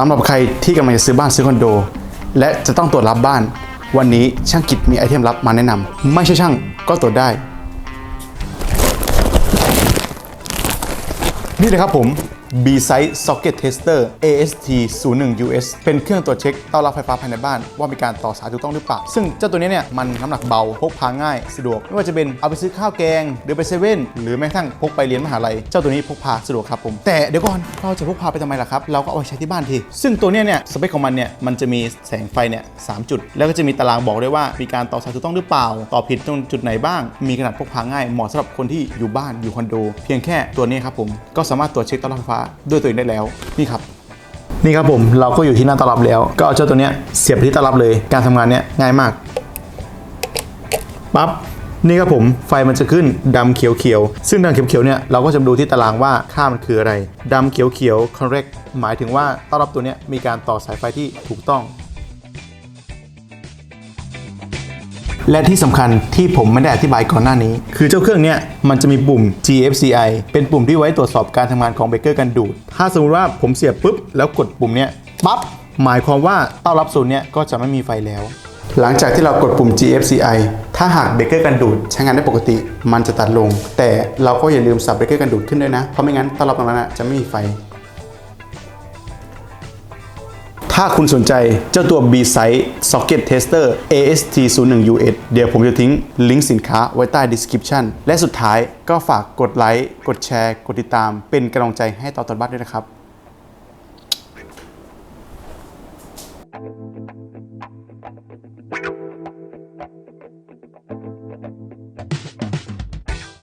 สำหรับใครที่กำลังจะซื้อบ้านซื้อคอนโด และจะต้องตรวจรับบ้าน วันนี้ช่างกิจมีไอเทมลับมาแนะนำไม่ใช่ช่างก็ตรวจได้ นี่เลยครับผม B-Site Socket Tester AST 0 1 US เป็นเครื่องตรวจเช็คต้อรับไฟฟ้าภายในบ้าน ว่ามีการต่อสายถูกต้องหรือเปล่า ซึ่งเจ้าตัวนี้เนี่ยมันน้ำหนักเบา พกพาง่าย สะดวก ไม่ว่าจะเป็นเอาไปซื้อข้าวแกง หรือไปเซเว่นหรือแม้กระทั่งพกไปเรียนมหาลัย เจ้าตัวนี้พกพาสะดวกครับผม แต่เดี๋ยวก่อนเราจะพกพาไปทำไมล่ะครับ เราก็เอาไปใช้ที่บ้านที ซึ่งตัวนี้เนี่ยสเปคของมันเนี่ยมันจะมีแสงไฟเนี่ยสามจุด แล้วก็จะมีตารางบอกด้วยว่ามีการต่อสายถูกต้องหรือเปล่า ต่อผิดตรงจุดไหนบ้าง มีขนาดพกพาง่ายเหมาะสำหรับคนที่อยู่บ้านอยู่คอนโด เพียงแค่ตัวนี้ครับผมก็สามารถตรวจเช็คต้อนรับไฟฟ้าด้วยตัวเองได้แล้วนี่ครับ นี่ครับผมเราก็อยู่ที่หน้าต้อนรับแล้ว ก็เอาเจ้าตัวเนี้ยเสียบที่ต้อนรับเลยการทำงานเนี้ยง่ายมากปั๊บนี่ครับผมไฟมันจะขึ้นดำเขียวๆซึ่งดำเขียวๆเนี่ยเราก็จะดูที่ตารางว่าค่ามันคืออะไรดำเขียวๆ correct หมายถึงว่าต้อนรับตัวเนี้ยมีการต่อสายไฟที่ถูกต้อง และที่สำคัญที่ผมไม่ได้อธิบายก่อนหน้านี้ คือเจ้าเครื่องเนี้ยมันจะมีปุ่ม GFCI เป็นปุ่มที่ไว้ตรวจสอบการทำงานของเบรกเกอร์กันดูด ถ้าสมมติว่าผมเสียบปุ๊บแล้วกดปุ่มเนี้ยปั๊บหมายความว่าเต้อนรับศูนย์เนี้ยก็จะไม่มีไฟแล้ว หลังจากที่เรากดปุ่ม GFCI ถ้าหากเบรกเกอร์กันดูดใช้งานได้ปกติ มันจะตัดลง แต่เราก็อย่าลืมสับเบรกเกอร์กันดูดขึ้นด้วยนะ เพราะไม่งั้นเต้อนรับตรงนั้นอะจะไม่มีไฟ ถ้าคุณสนใจเจ้าตัว B-Site Socket Tester AST01US เดี๋ยวผมจะทิ้งลิงก์สินค้าไว้ใต้ description และสุดท้ายก็ฝากกดไลค์ กดแชร์ กดติดตาม เป็นกำลังใจให้ต่อตอนบ้านด้วยนะครับ